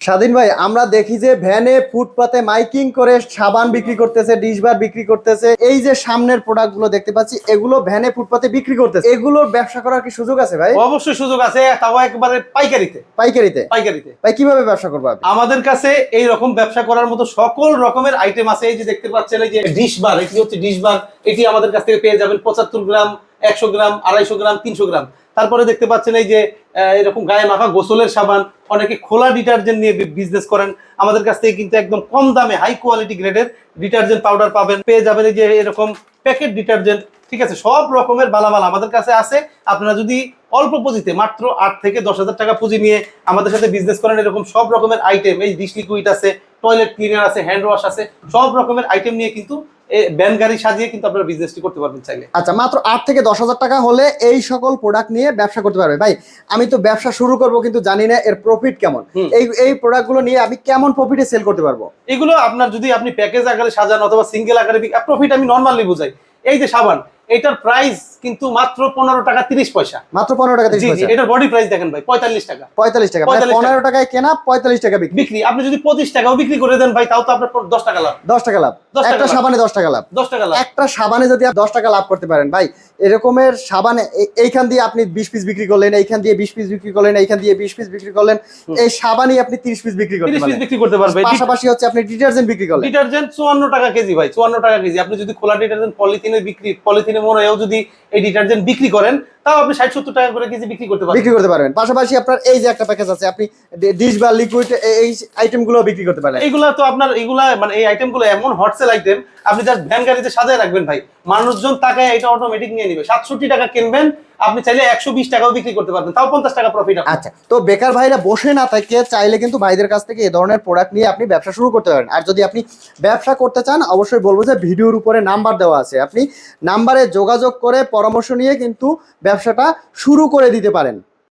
স্বাধীন ভাই আমরা দেখি যে ভ্যানে ফুটপাতে মাইকিং করে সাবান বিক্রি করতেছে ডিশবার বিক্রি করতেছে। এই যে সামনের প্রোডাক্টগুলো দেখতে পাচ্ছি এগুলো ভ্যানে ফুটপাতে বিক্রি করতেছে। এগুলোর ব্যবসা করার কি সুযোগ আছে ভাই? অবশ্যই সুযোগ আছে তাও একবারে পাইকারিতে। পাইকারিতে? পাইকারিতে। ভাই কীভাবে ব্যবসা করব আমাদের কাছে এই রকম ব্যবসা করার মতো সকল রকমের আইটেম আছে। এই যে দেখতে পাচ্ছেন এই যে ডিশ বার এটি হচ্ছে ডিশ বার এটি আমাদের কাছ থেকে পেয়ে যাবেন পঁচাত্তর গ্রাম একশো গ্রাম, আড়াইশো গ্রাম, তিনশো গ্রাম। তারপরে দেখতে পাচ্ছেন এই যে এরকম গায়ে মাখা গোসলের সাবান, অনেকে খোলা ডিটারজেন্ট নিয়ে বিজনেস করেন। আমাদের কাছ থেকে কিন্তু একদম কম দামে হাই কোয়ালিটি গ্রেডের ডিটারজেন্ট পাউডার পাবেন। পেয়ে যাবেন এই যে, এরকম প্যাকেট ডিটারজেন্ট ঠিক আছে? সব রকমের বালামাল আমাদের কাছে আছে। আপনারা যদি অল্প পুঁজিতে, মাত্র আট থেকে দশ হাজার টাকা পুঁজি নিয়ে আমাদের সাথে বিজনেস করেন, এরকম সব রকমের আইটেম এই ডিশ লিকুইড আছে টয়লেট ক্লিনার আছে হ্যান্ড ওয়াশ আছে, সব রকমের আইটেম নিয়ে কিন্তু ব্যান গাড়ি সাজিয়ে কিন্তু আপনারা বিজনেসটি করতে পারবেন চাইলে। আচ্ছা মাত্র আট থেকে দশ হাজার টাকা হলে এই সকল প্রোডাক্ট নিয়ে ব্যবসা করতে পারবে। ভাই আমি তো ব্যবসা শুরু করব কিন্তু জানি না এর প্রফিট কেমন। এই এই প্রোডাক্টগুলো নিয়ে আমি কেমন প্রফিটে সেল করতে পারব? এগুলো আপনার যদি আপনি প্যাকেজ আকারে সাজান অথবা সিঙ্গেল আকারে প্রফিট আমি নর্মালি বুঝাই। এই যে সাবান এটার প্রাইস কিন্তু মাত্র পনেরো টাকা তিরিশ পয়সা। মাত্র পনেরো টাকা তিরিশ পয়সা। এটার বডি প্রাইস দেখেন ভাই পঁয়তাল্লিশ টাকা। পঁয়তাল্লিশ টাকা মানে 45 পনেরো টাকায় কেনা পঁয়তাল্লিশ টাকা বিক্রি। বিক্রি আপনি যদি পঁচিশ টাকাও বিক্রি করে দেন ভাই তাও তো আপনার দশ টাকা লাভ। দশ টাকা লাভ। একটা সাবানে দশ টাকা লাভ। দশ টাকা লাভ। একটা সাবানে যদি আপনি দশ টাকা লাভ করতে পারেন ভাই এরকমের সাবানে এইখান দিয়ে আপনি বিশ পিস বিক্রি করলেন এইখান দিয়ে বিশ পিস বিক্রি করলেন এইখান দিয়ে বিশ পিস বিক্রি করলেন এই সাবানই আপনি তিরিশ পিস বিক্রি করতে পিস পারেন বিক্রি করতে পারবেন। পাশাপাশি হচ্ছে আপনি ডিটারজেন্ট বিক্রি করলেন। ডিটারজেন্ট চুয়ান্ন টাকা কেজি ভাই চুয়ান্ন টাকা কেজি। আপনি যদি খোলা ডিটারজেন্ট পলিথিনে বিক্রি পলিথিনে মনেও যদি এই ডিটারজেন্ট বিক্রি করেন তাও আপনি ষাট সত্তর টাকা করে কেজি বিক্রি করতে পারবেন। বিক্রি করতে পারবেন। পাশাপাশি আপনার এই যে একটা প্যাকেজ আছে আপনি ডিশ বা লিকুইড এই আইটেমগুলো বিক্রি করতে পারেন। এইগুলা তো আপনার এইগুলা মানে এই আইটেমগুলো এমন হটসেল আইটেম আপনি জাস্ট ভ্যান গাড়িতে সাজায় রাখবেন ভাই। মানুষজন টাকায় এটা অটোমেটিক নিয়ে নিবে। সাতষট্টি টাকা কিনবেন আপনি চাইলে একশো বিশ টাকাও বিক্রি করতে পারবেন। তাও পঞ্চাশ টাকা প্রফিট আচ্ছা তো বেকার ভাইরা বসে না থাকে চাইলে কিন্তু ভাইদের কাছ থেকে এই ধরনের প্রোডাক্ট নিয়ে আপনি ব্যবসা শুরু করতে পারেন। আর যদি আপনি ব্যবসা করতে চান অবশ্যই বলব যে ভিডিওর উপরে নাম্বার দেওয়া আছে। আপনি নাম্বারে যোগাযোগ করে পরামর্শ নিয়ে কিন্তু ব্যবসাটা শুরু করে দিতে পারেন।